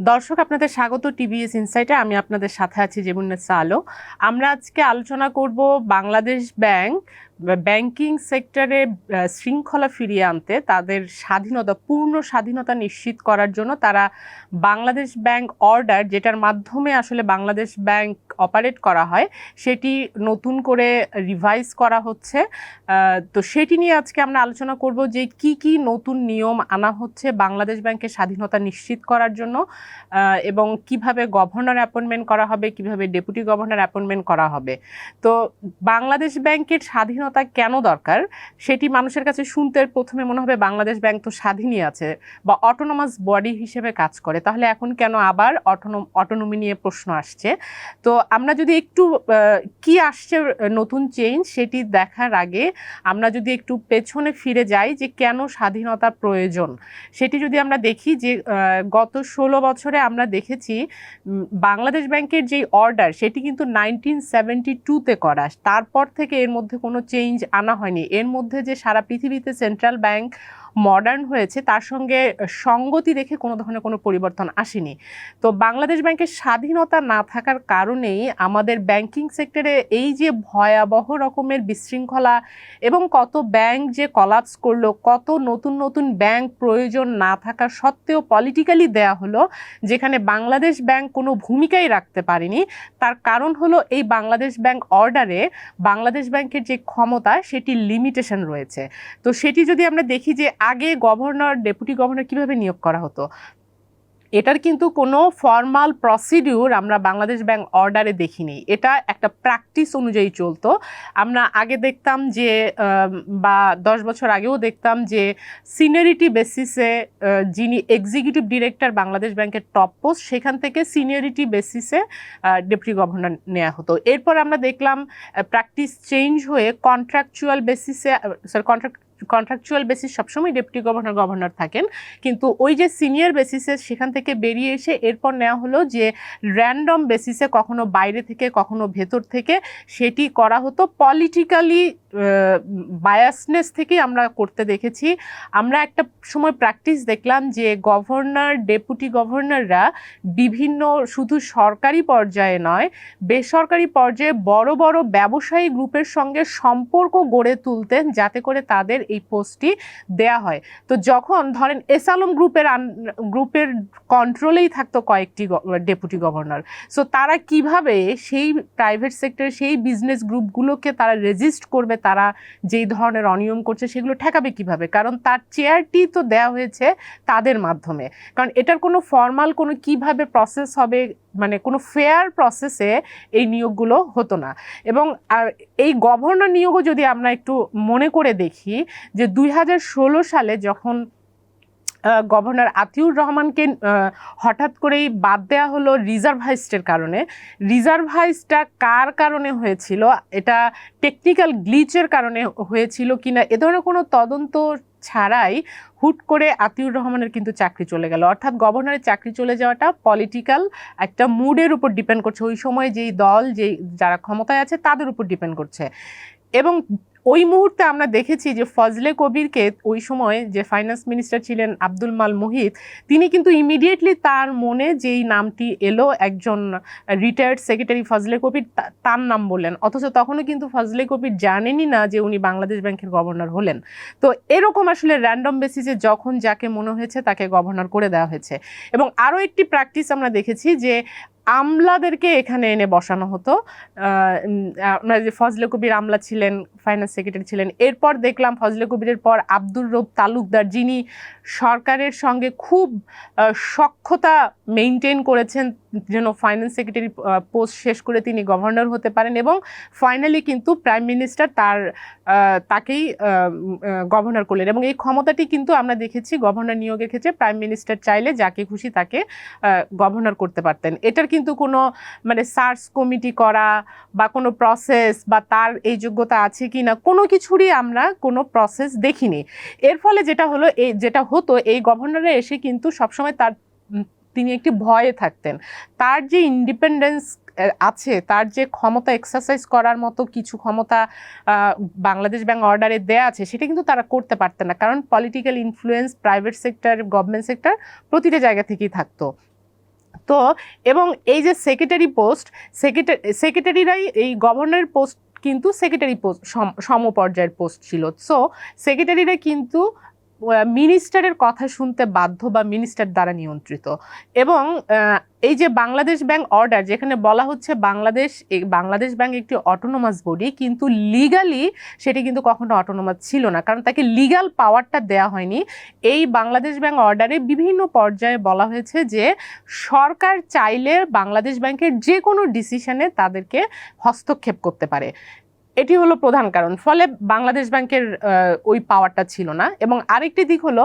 দর্শক, আপনাদের স্বাগত টিভিএস ইনসাইটে আমি আপনাদের সাথে আছি জেবুন্নেসা আলো। আমরা আজকে আলোচনা করব বাংলাদেশ ব্যাংক ব্যাংকিং সেক্টরে শৃঙ্খলা ফিরিয়ে আনতে তাদের স্বাধীনতা, পূর্ণ স্বাধীনতা নিশ্চিত করার জন্য তারা বাংলাদেশ ব্যাংক অর্ডার যেটার মাধ্যমে আসলে বাংলাদেশ ব্যাংক অপারেট করা হয়, সেটি নতুন করে রিভাইজ করা হচ্ছে। তো সেটি নিয়ে আজকে আমরা আলোচনা করব যে কি কি নতুন নিয়ম আনা হচ্ছে বাংলাদেশ ব্যাংকের স্বাধীনতা নিশ্চিত করার জন্য এবং কীভাবে গভর্নর অ্যাপয়েন্টমেন্ট করা হবে, কীভাবে ডেপুটি গভর্নর অ্যাপয়েন্টমেন্ট করা হবে। তো বাংলাদেশ ব্যাংকের স্বাধীনতা কেন দরকার? সেটি মানুষের কাছে শুনতে প্রথমে মনে হবে বাংলাদেশ ব্যাংক তো স্বাধীনই আছে বা অটোনোমাস বডি হিসেবে কাজ করে। তাহলে এখন কেন আবার অটোনো অটোনমি নিয়ে প্রশ্ন আসছে? তো আমরা যদি একটু কি আসছে নতুন চেঞ্জ সেটি দেখার আগে আমরা যদি একটু পেছনে ফিরে যাই যে কেন স্বাধীনতা প্রয়োজন? সেটি যদি আমরা দেখি যে গত ষোলো বছরে আমরা দেখেছি বাংলাদেশ ব্যাংকের যে অর্ডার সেটি কিন্তু নাইনটিন সেভেন্টি টুতে করা। তারপর থেকে এর মধ্যে কোনো চেঞ্জ আনা হয়নি। এর মধ্যে যে সারা পৃথিবীতে সেন্ট্রাল ব্যাংক মডার্ন হয়েছে, তার সঙ্গে সঙ্গতি রেখে কোনো ধরনের কোনো পরিবর্তন আসেনি। তো বাংলাদেশ ব্যাংকের স্বাধীনতা না থাকার কারণেই আমাদের ব্যাংকিং সেক্টরে এই যে ভয়াবহ রকমের বিশৃঙ্খলা এবং কত ব্যাংক যে কলাপস করল, কত নতুন নতুন ব্যাংক প্রয়োজন না থাকা সত্ত্বেও পলিটিক্যালি দেয়া হলো, যেখানে বাংলাদেশ ব্যাংক কোনো ভূমিকাই রাখতে পারেনি। তার কারণ হলো এই বাংলাদেশ ব্যাংক অর্ডারে বাংলাদেশ ব্যাংকের যে ক্ষমতা সেটি লিমিটেশন রয়েছে। তো সেটি যদি আমরা দেখি যে আগে গভর্নর, ডেপুটি গভর্নর কীভাবে নিয়োগ করা হতো? এটার কিন্তু কোনো ফর্মাল প্রসিডিউর আমরা বাংলাদেশ ব্যাংক অর্ডারে দেখিনি। এটা একটা প্র্যাকটিস অনুযায়ী চলতো। আমরা আগে দেখতাম যে বা দশ বছর আগেও দেখতাম যে, সিনিয়রিটি বেসিসে যিনি এক্সিকিউটিভ ডিরেক্টর বাংলাদেশ ব্যাংকের টপ পোস্ট, সেখান থেকে সিনিয়রিটি বেসিসে ডেপুটি গভর্নর নেওয়া হতো। এরপর আমরা দেখলাম প্র্যাকটিস চেঞ্জ হয়ে কন্ট্রাকচুয়াল বেসিসে স্যার কন্ট্রাক্ট কন্ট্রাকচুয়াল বেসিস সবসময় ডেপুটি গভর্নর গভর্নর থাকেন। কিন্তু ওই যে সিনিয়র বেসিসে সেখান থেকে বেরিয়ে এসে এরপর নেওয়া হলো যে র্যান্ডম বেসিসে কখনো বাইরে থেকে, কখনো ভেতর থেকে সেটি করা হতো। পলিটিক্যালি বায়াসনেস থেকে আমরা করতে দেখেছি। আমরা একটা সময় প্র্যাকটিস দেখলাম যে গভর্নর ডেপুটি গভর্নররা বিভিন্ন শুধু সরকারি পর্যায়ে নয়, বেসরকারি পর্যায়ে বড় বড় ব্যবসায়ী গ্রুপের সঙ্গে সম্পর্ক গড়ে তুলতেন যাতে করে তাদের এই পোস্টটি দেয়া হয়। তো যখন ধরেন এসালম গ্রুপের আন- গ্রুপের কন্ট্রোলেই থাকতো কয়েকটি ডেপুটি গভর্নর সো তারা কীভাবে সেই প্রাইভেট সেক্টরে সেই বিজনেস গ্রুপগুলোকে তারা রেজিস্ট করবে, তারা যেই ধরনের অনিয়ম করছে, সেগুলো ঠেকাবে কীভাবে? কারণ তার চেয়ারটি তো দেয়া হয়েছে তাদের মাধ্যমে। কারণ এটার কোনো ফর্মাল কোনো কীভাবে প্রসেস হবে মানে কোনো ফেয়ার প্রসেসে এই নিয়োগগুলো হতো না। এবং আর এই গভর্নর নিয়োগও যদি আমরা একটু মনে করে দেখি যে দুই হাজার ষোলো সালে যখন গভর্নর আতিউর রহমানকে হঠাৎ করেই বাদ দেওয়া হলো রিজার্ভাইস্টের কারণে। রিজার্ভাইসটা কার কারণে হয়েছিল? এটা টেকনিক্যাল গ্লিচের কারণে হয়েছিল কিনা? এ ধরনের কোনো তদন্ত ছাড়াই হুট করে আতিউর রহমানের কিন্তু চাকরি চলে গেল। অর্থাৎ গভর্নরের চাকরি চলে যাওয়াটা পলিটিক্যাল একটা মুডের উপর ডিপেন্ড করছে। ওই সময় যেই দল, যেই যারা ক্ষমতায় আছে, তাদের উপর ডিপেন্ড করছে। এবং ওই মুহূর্তে আমরা দেখেছি যে ফজলে কবিরকে ওই সময় যে ফাইন্যান্স মিনিস্টার ছিলেন আব্দুল মাল মুহিত, তিনি কিন্তু ইমিডিয়েটলি তার মনে যেই নামটি এলো, একজন রিটায়ার্ড সেক্রেটারি ফজলে কবির তার নাম বললেন। অথচ তখনও কিন্তু ফজলে কবির জানেনই না যে উনি বাংলাদেশ ব্যাংকের গভর্নর হলেন। তো এরকম আসলে র্যান্ডম বেসিসে যখন যাকে মনে হয়েছে তাকে গভর্নর করে দেওয়া হয়েছে। এবং আরও একটি প্র্যাকটিস আমরা দেখেছি যে আমলাদেরকে এখানে এনে বসানো হতো। আহ, যে ফজলে কবির আমলা ছিলেন ফাইন্যান্স সেক্রেটারি ছিলেন এরপর দেখলাম ফজলে কবিরের পর আব্দুর রব তালুকদার যিনি সরকারের সঙ্গে খুব সক্ষতা মেনটেন করেছেন যেন ফাইন্যান্স সেক্রেটারি পোস্ট শেষ করে তিনি গভর্নর হতে পারেন এবং ফাইনালি কিন্তু প্রাইম মিনিস্টার তার তাকেই গভর্নর করলেন এবং এই ক্ষমতাটি কিন্তু আমরা দেখেছি গভর্নর নিয়োগের ক্ষেত্রে প্রাইম মিনিস্টার চাইলে যাকে খুশি তাকে গভর্নর করতে পারতেন। এটার কিন্তু কোনো মানে সার্চ কমিটি করা বা কোনো প্রসেস বা তার এই যোগ্যতা আছে কি না কোনো কিছুরই আমরা কোনো প্রসেস দেখিনি। এর ফলে যেটা হলো এই যেটা হতো এই গভর্নরে এসে কিন্তু সবসময় তার তিনি একটি ভয়ে থাকতেন। তার যে ইন্ডিপেন্ডেন্স আছে, তার যে ক্ষমতা এক্সারসাইজ করার মতো কিছু ক্ষমতা বাংলাদেশ ব্যাংক অর্ডারে দেয়া আছে, সেটা কিন্তু তারা করতে পারতেন না। কারণ political influence private sector government sector প্রতিটা জায়গা থেকেই থাকতো। তো, এবং এই যে সেক্রেটারি পোস্ট সেক্রেটারি সেক্রেটারিরাই এই গভর্নরের পোস্ট কিন্তু সেক্রেটারি পোস্ট সমপর্যায়ের পোস্ট ছিল। সো সেক্রেটারিরা কিন্তু মিনিস্টারের কথা শুনতে বাধ্য বা মিনিস্টার দ্বারা নিয়ন্ত্রিত। এবং এই যে বাংলাদেশ ব্যাংক অর্ডার যেখানে বলা হচ্ছে বাংলাদেশ বাংলাদেশ ব্যাংক একটি অটোনোমাস বডি কিন্তু লিগালি সেটি কিন্তু কখনো অটোনোমাস ছিল না, কারণ তাকে লিগাল পাওয়ারটা দেওয়া হয়নি। এই বাংলাদেশ ব্যাংক অর্ডারে বিভিন্ন পর্যায়ে বলা হয়েছে যে, সরকার চাইলে বাংলাদেশ ব্যাংকের যে কোনো ডিসিশনে তাদেরকে হস্তক্ষেপ করতে পারে। এটি হলো প্রধান কারণ। ফলে বাংলাদেশ ব্যাংকের ওই পাওয়ারটা ছিল না। এবং আরেকটি দিক হলো,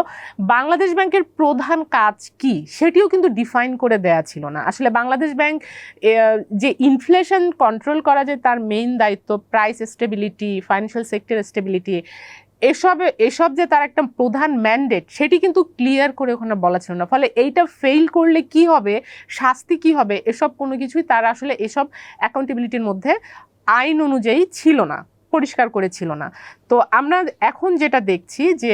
বাংলাদেশ ব্যাংকের প্রধান কাজ কি? সেটিও কিন্তু ডিফাইন করে দেয়া ছিল না। আসলে বাংলাদেশ ব্যাংক যে ইনফ্লেশন কন্ট্রোল করা যে তার মেইন দায়িত্ব price stability financial sector stability এসব এসব যে তার একটা প্রধান ম্যান্ডেট সেটি কিন্তু ক্লিয়ার করে ওখানে বলা ছিল না। ফলে এইটা ফেল করলে কি হবে? শাস্তি কি হবে? এসব কোনো কিছুই তার আসলে এসব অ্যাকাউন্টেবিলিটির মধ্যে আইন অনুযায়ী ছিল না, পরিষ্কার করে ছিল না। তো আমরা এখন যেটা দেখছি যে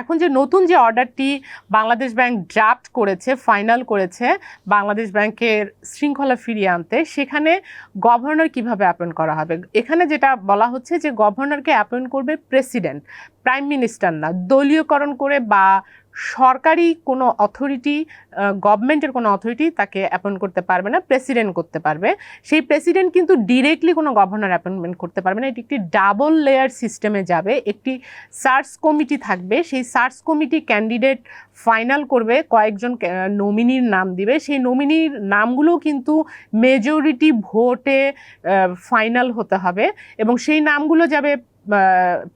এখন যে নতুন যে অর্ডারটি বাংলাদেশ ব্যাংক ড্রাফট করেছে, ফাইনাল করেছে, বাংলাদেশ ব্যাংকের শৃঙ্খলা ফিরিয়ে আনতে, সেখানে গভর্নর কীভাবে অ্যাপয়েন্ট করা হবে? এখানে যেটা বলা হচ্ছে যে গভর্নরকে অ্যাপয়েন্ট করবে প্রেসিডেন্ট প্রাইম মিনিস্টার না, দলীয়করণ করে বা সরকারি কোনো অথরিটি গভর্নমেন্টের কোনো অথরিটি তাকে অ্যাপয়েন্ট করতে পারবে না প্রেসিডেন্ট করতে পারবে। সেই প্রেসিডেন্ট কিন্তু ডিরেক্টলি কোনো গভর্নর অ্যাপয়েন্টমেন্ট করতে পারবে না। এটি একটি ডাবল লেয়ার সিস্টেমে যাবে। একটি সার্চ কমিটি থাকবে। সেই সার্চ কমিটি ক্যান্ডিডেট ফাইনাল করবে, কয়েকজন নমিনির নাম দিবে। সেই নমিনির নামগুলো কিন্তু মেজরিটি ভোটে ফাইনাল হতে হবে এবং সেই নামগুলো যাবে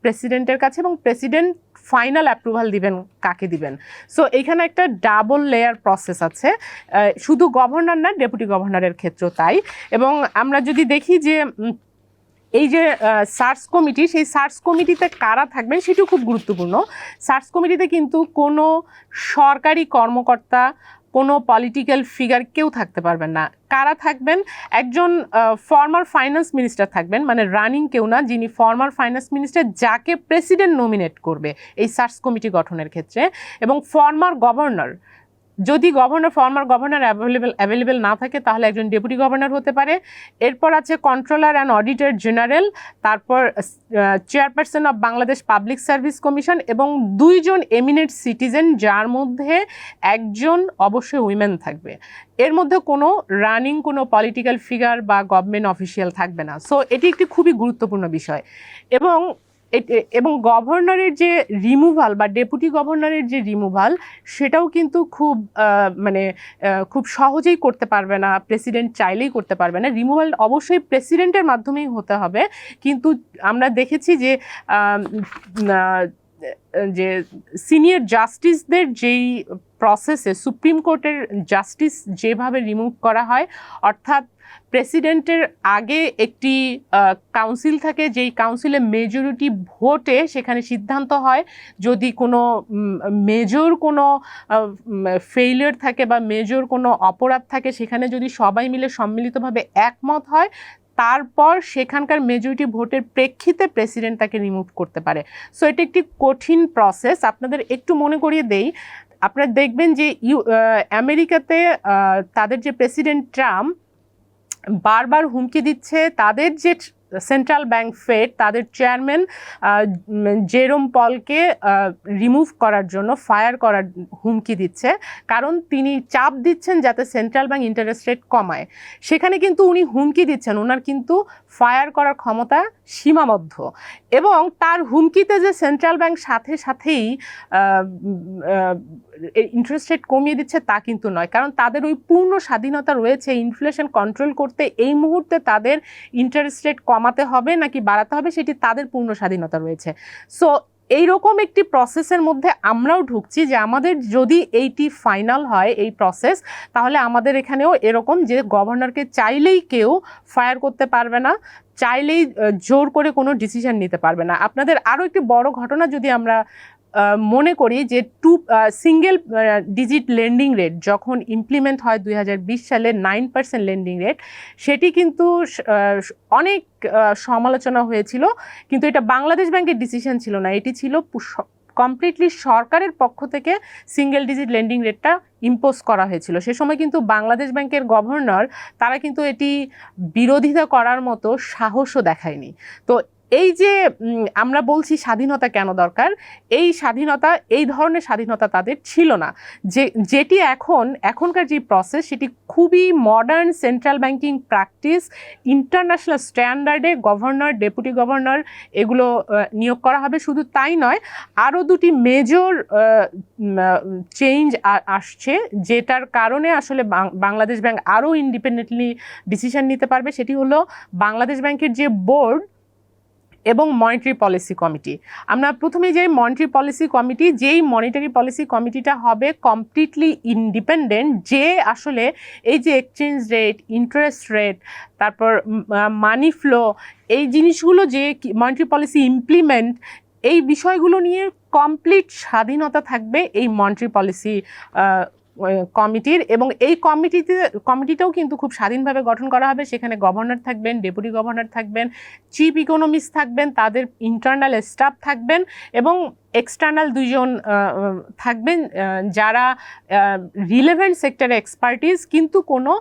প্রেসিডেন্টের কাছে এবং প্রেসিডেন্ট ফাইনাল অ্যাপ্রুভাল দিবেন, কাকে দিবেন? সো এখানে একটা ডাবল লেয়ার প্রসেস আছে। শুধু গভর্নর না ডেপুটি গভর্নরের ক্ষেত্রেও তাই। এবং আমরা যদি দেখি যে এই যে সার্চ কমিটি, সেই সার্চ কমিটিতে কারা থাকবেন সেটিও খুব গুরুত্বপূর্ণ। সার্চ কমিটিতে কিন্তু কোনো সরকারি কর্মকর্তা কোনো পলিটিক্যাল ফিগার কেউ থাকতে পারবেন না। কারা থাকবেন? একজন ফর্মার ফাইন্যান্স মিনিস্টার থাকবেন মানে রানিং কেউ না, যিনি ফর্মার ফাইন্যান্স মিনিস্টার যাকে প্রেসিডেন্ট নমিনেট করবে এই সার্চ কমিটি গঠনের ক্ষেত্রে। এবং ফর্মার গভর্নর যদি governor former governor available available না থাকে, তাহলে একজন ডেপুটি গভর্নর হতে পারে। এরপর আছে কন্ট্রোলার অ্যান্ড অডিটর জেনারেল তারপর chairperson of Bangladesh public service commission এবং দুইজন এমিনেট সিটিজেন যার মধ্যে একজন অবশ্যই উইমেন থাকবে। এর মধ্যে কোনো রানিং কোনো পলিটিক্যাল ফিগার বা গভর্নমেন্ট অফিসিয়াল থাকবে না। সো এটি একটি খুবই গুরুত্বপূর্ণ বিষয়। এবং এবং গভর্নরের যে রিমুভাল বা ডেপুটি গভর্নরের যে রিমুভাল সেটাও কিন্তু খুব মানে খুব সহজেই করতে পারবে না প্রেসিডেন্ট চাইলেই করতে পারবে না। রিমুভাল অবশ্যই প্রেসিডেন্টের মাধ্যমেই হতে হবে। কিন্তু আমরা দেখেছি যে যে সিনিয়র জাস্টিসদের যেই প্রসেসে সুপ্রিম কোর্টের জাস্টিস যেভাবে রিমুভ করা হয়, অর্থাৎ প্রেসিডেন্টের আগে একটি কাউন্সিল থাকে, যেই কাউন্সিলে মেজরিটি ভোটে সেখানে সিদ্ধান্ত হয়। যদি কোনো মেজর কোনো ফেইলিয়ার থাকে বা মেজর কোনো অপরাধ থাকে, সেখানে যদি সবাই মিলে সম্মিলিতভাবে একমত হয়, তারপর সেখানকার মেজরিটি ভোটের প্রেক্ষিতে প্রেসিডেন্ট তাকে রিমুভ করতে পারে। সো এটা একটি কঠিন প্রসেস আপনাদের একটু মনে করিয়ে দেই আপনারা দেখবেন যে ইউ আমেরিকাতে তাদের যে প্রেসিডেন্ট ট্রাম্প বারবার হুমকি দিচ্ছে তাদের যে সেন্ট্রাল ব্যাংক ফেড, তাদের চেয়ারম্যান জেরোম পলকে রিমুভ করার জন্য, ফায়ার করার হুমকি দিচ্ছে। কারণ তিনি চাপ দিচ্ছেন যাতে সেন্ট্রাল ব্যাংক ইন্টারেস্ট রেট কমায়। সেখানে কিন্তু উনি হুমকি দিচ্ছেন। ওনার কিন্তু ফায়ার করার ক্ষমতা সীমাবদ্ধ। এবং তার হুমকিতে যে সেন্ট্রাল ব্যাংক সাথে সাথেই ইন্টারেস্ট রেট কমিয়ে দিচ্ছে তা কিন্তু নয়। কারণ তাদের ওই পূর্ণ স্বাধীনতা রয়েছে ইনফ্লেশন কন্ট্রোল করতে এই মুহূর্তে তাদের ইন্টারেস্ট রেট কমাতে হবে নাকি বাড়াতে হবে সেটি তাদের পূর্ণ স্বাধীনতা রয়েছে। সো এইরকম একটি প্রসেসের মধ্যে আমরাও ঢুকছি যে আমাদের যদি এইটি ফাইনাল হয় এই প্রসেস তাহলে আমাদের এখানেও এরকম যে গভর্নরকে চাইলেই কেউ ফায়ার করতে পারবে না, চাইলেই জোর করে কোনো ডিসিশন নিতে পারবে না। আপনাদের আরও একটি বড় ঘটনা যদি আমরা মনে করি যে to single digit lending rate যখন ইমপ্লিমেন্ট হয় দুই হাজার বিশ সালে নাইন পার্সেন্ট লেন্ডিং রেট সেটি কিন্তু অনেক সমালোচনা হয়েছিল। কিন্তু এটা বাংলাদেশ ব্যাংকের ডিসিশন ছিল না। এটি ছিল কমপ্লিটলি সরকারের পক্ষ থেকে সিঙ্গেল ডিজিট লেন্ডিং রেটটা ইম্পোজ করা হয়েছিল। সে সময় কিন্তু বাংলাদেশ ব্যাংকের গভর্নর তারা কিন্তু এটি বিরোধিতা করার মতো সাহসও দেখায়নি। তো এই যে আমরা বলছি স্বাধীনতা কেন দরকার? এই স্বাধীনতা, এই ধরনের স্বাধীনতা তাদের ছিল না। যে, যেটি এখন, এখনকার যে প্রসেস সেটি খুবই modern central banking practice international স্ট্যান্ডার্ডে governor deputy governor এগুলো নিয়োগ করা হবে। শুধু তাই নয়, আরও দুটি মেজর চেঞ্জ আসছে, যেটার কারণে আসলে বাংলাদেশ ব্যাংক আরও ইন্ডিপেন্ডেন্টলি ডিসিশন নিতে পারবে। সেটি হলো বাংলাদেশ ব্যাংকের যে বোর্ড এবং মনিটারি পলিসি কমিটি আমরা প্রথমে যে মনিটারি পলিসি কমিটি যেই মনিটারি পলিসি কমিটিটা হবে কমপ্লিটলি ইন্ডিপেন্ডেন্ট যে আসলে এই যে এক্সচেঞ্জ রেট ইন্টারেস্ট রেট তারপর মানি ফ্লো এই জিনিসগুলো যে মনিটারি পলিসি ইমপ্লিমেন্ট এই বিষয়গুলো নিয়ে কমপ্লিট স্বাধীনতা থাকবে এই মনিটারি পলিসি কমিটির এবং এই কমিটিতে কমিটিটাও কিন্তু খুব স্বাধীনভাবে গঠন করা হবে। সেখানে গভর্নর থাকবেন ডেপুটি গভর্নর থাকবেন চিফ ইকোনমিস্ট থাকবেন তাদের ইন্টারনাল স্টাফ থাকবেন এবং এক্সটার্নাল আহ, থাকবেন যারা রিলেভেন্ট সেক্টরে এক্সপার্টিস কিন্তু কোনো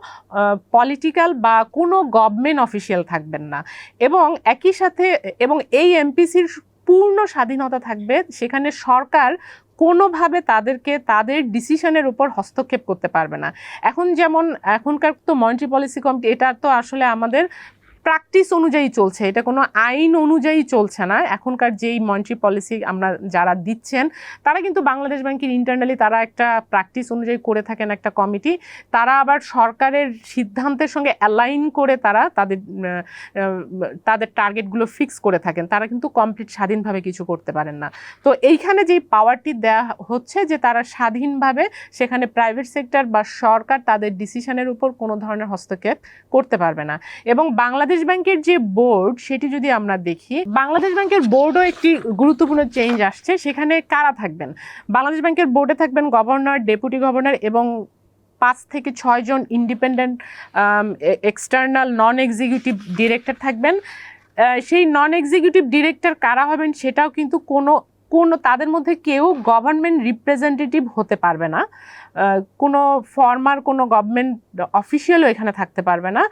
পলিটিক্যাল বা কোনো গভর্নমেন্ট অফিসিয়াল থাকবেন না। এবং একই সাথে এবং এই এমপিসির পূর্ণ স্বাধীনতা থাকবে, সেখানে সরকার কোনোভাবে তাদেরকে তাদের ডিসিশনের উপর হস্তক্ষেপ করতে পারবে না। এখন যেমন এখনকার তো মনিটারি পলিসি কমিটি এটা তো আসলে আমাদের প্র্যাকটিস অনুযায়ী চলছে। এটা কোনো আইন অনুযায়ী চলছে না। এখনকার যেই মনিটারি পলিসি আমরা যারা দিচ্ছেন, তারা কিন্তু বাংলাদেশ ব্যাংকের ইন্টারনালি তারা একটা প্র্যাকটিস অনুযায়ী করে থাকেন একটা কমিটি তারা আবার সরকারের সিদ্ধান্তের সঙ্গে অ্যালাইন করে তারা তাদের তাদের টার্গেটগুলো ফিক্স করে থাকেন। তারা কিন্তু কমপ্লিট স্বাধীনভাবে কিছু করতে পারেন না। তো এইখানে যেই পাওয়ারটি দেওয়া হচ্ছে যে তারা স্বাধীনভাবে সেখানে প্রাইভেট সেক্টর বা সরকার তাদের ডিসিশনের উপর কোনো ধরনের হস্তক্ষেপ করতে পারবে না। এবং বাংলাদেশ ব্যাংকের যে বোর্ড, সেটি যদি আমরা দেখি, বাংলাদেশ ব্যাংকের বোর্ডও একটি গুরুত্বপূর্ণ চেঞ্জ আসছে। সেখানে কারা থাকবেন? বাংলাদেশ ব্যাংকের বোর্ডে থাকবেন গভর্নর, ডেপুটি গভর্নর এবং পাঁচ থেকে ছয়জন independent external non executive director থাকবেন সেই নন এক্সিকিউটিভ ডিরেক্টর কারা হবেন সেটাও কিন্তু কোনো কোনো তাদের মধ্যে কেউ গভর্নমেন্ট রিপ্রেজেন্টেটিভ হতে পারবে না। কোনো ফর্মার কোনো গভর্নমেন্ট অফিসিয়ালও এখানে থাকতে পারবে না।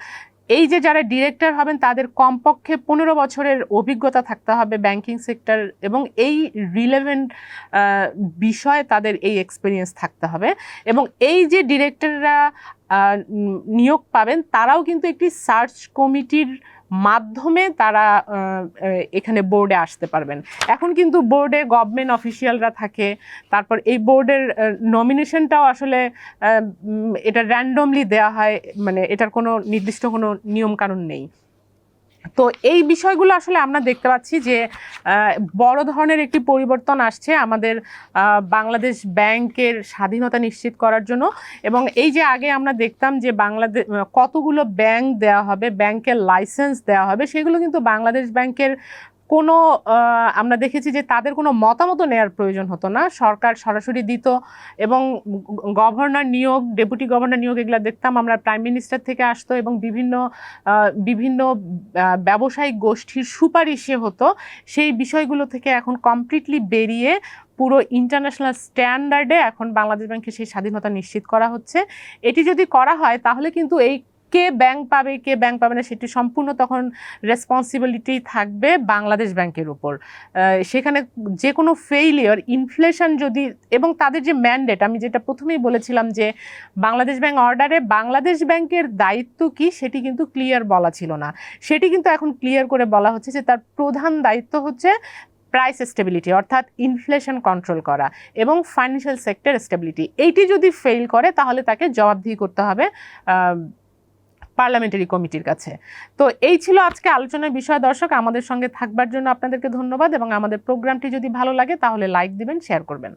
এই যে যারা ডিরেক্টর হবেন, তাদের কমপক্ষে পনেরো বছরের অভিজ্ঞতা থাকতে হবে ব্যাংকিং সেক্টর এবং এই রিলেভেন্ট বিষয়ে তাদের এই এক্সপিরিয়েন্স থাকতে হবে। এবং এই যে ডিরেক্টররা নিয়োগ পাবেন, তারাও কিন্তু একটি সার্চ কমিটির মাধ্যমে তারা এখানে বোর্ডে আসতে পারবেন। এখন কিন্তু বোর্ডে গভর্নমেন্ট অফিসিয়ালরা থাকে, তারপর এই বোর্ডের নমিনেশনটাও আসলে এটা র্যান্ডমলি দেওয়া হয় মানে এটার কোনো নির্দিষ্ট কোনো নিয়মকানুন নেই। তো এই বিষয়গুলো আসলে আমরা দেখতে পাচ্ছি যে বড় ধরনের একটি পরিবর্তন আসছে আমাদের বাংলাদেশ ব্যাংকের স্বাধীনতা নিশ্চিত করার জন্য। এবং এই যে আগে আমরা দেখতাম যে বাংলাদেশ কতগুলো ব্যাংক দেওয়া হবে, ব্যাংকের লাইসেন্স দেওয়া হবে, সেগুলো কিন্তু বাংলাদেশ ব্যাংকের কোনো আমরা দেখেছি যে তাদের কোনো মতামত নেওয়ার প্রয়োজন হতো না। সরকার সরাসরি দিত এবং গভর্নর নিয়োগ, ডেপুটি গভর্নর নিয়োগ এগুলো দেখতাম। আমরা প্রাইম মিনিস্টার থেকে আসতো এবং বিভিন্ন বিভিন্ন ব্যবসায়িক গোষ্ঠীর সুপারিশে হতো। সেই বিষয়গুলো থেকে এখন কমপ্লিটলি বেরিয়ে পুরো ইন্টারন্যাশনাল স্ট্যান্ডার্ডে এখন বাংলাদেশ ব্যাংকে সেই স্বাধীনতা নিশ্চিত করা হচ্ছে। এটি যদি করা হয়, তাহলে কিন্তু এই কে ব্যাংক পাবে, কে ব্যাংক পাবে না, সেটি সম্পূর্ণ তখন রেসপন্সিবিলিটি থাকবে বাংলাদেশ ব্যাংকের উপর। সেখানে যে কোনো ফেইলিয়র ইনফ্লেশন যদি, এবং তাদের যে ম্যান্ডেট আমি যেটা প্রথমেই বলেছিলাম যে বাংলাদেশ ব্যাংক অর্ডারে বাংলাদেশ ব্যাংকের দায়িত্ব কি, সেটি কিন্তু ক্লিয়ার বলা ছিল না। সেটি কিন্তু এখন ক্লিয়ার করে বলা হচ্ছে যে তার প্রধান দায়িত্ব হচ্ছে প্রাইস স্টেবিলিটি অর্থাৎ ইনফ্লেশন কন্ট্রোল করা এবং ফাইন্যান্সিয়াল সেক্টর স্টেবিলিটি এইটি যদি ফেল করে, তাহলে তাকে জবাবদিহি করতে হবে পার্লামেন্টারি কমিটির কাছে। তো এই ছিল আজকে আলোচনার বিষয়। দর্শক, আমাদের সঙ্গে থাকবার জন্য আপনাদেরকে ধন্যবাদ এবং আমাদের প্রোগ্রামটি যদি ভালো লাগে তাহলে লাইক দিবেন শেয়ার করবেন।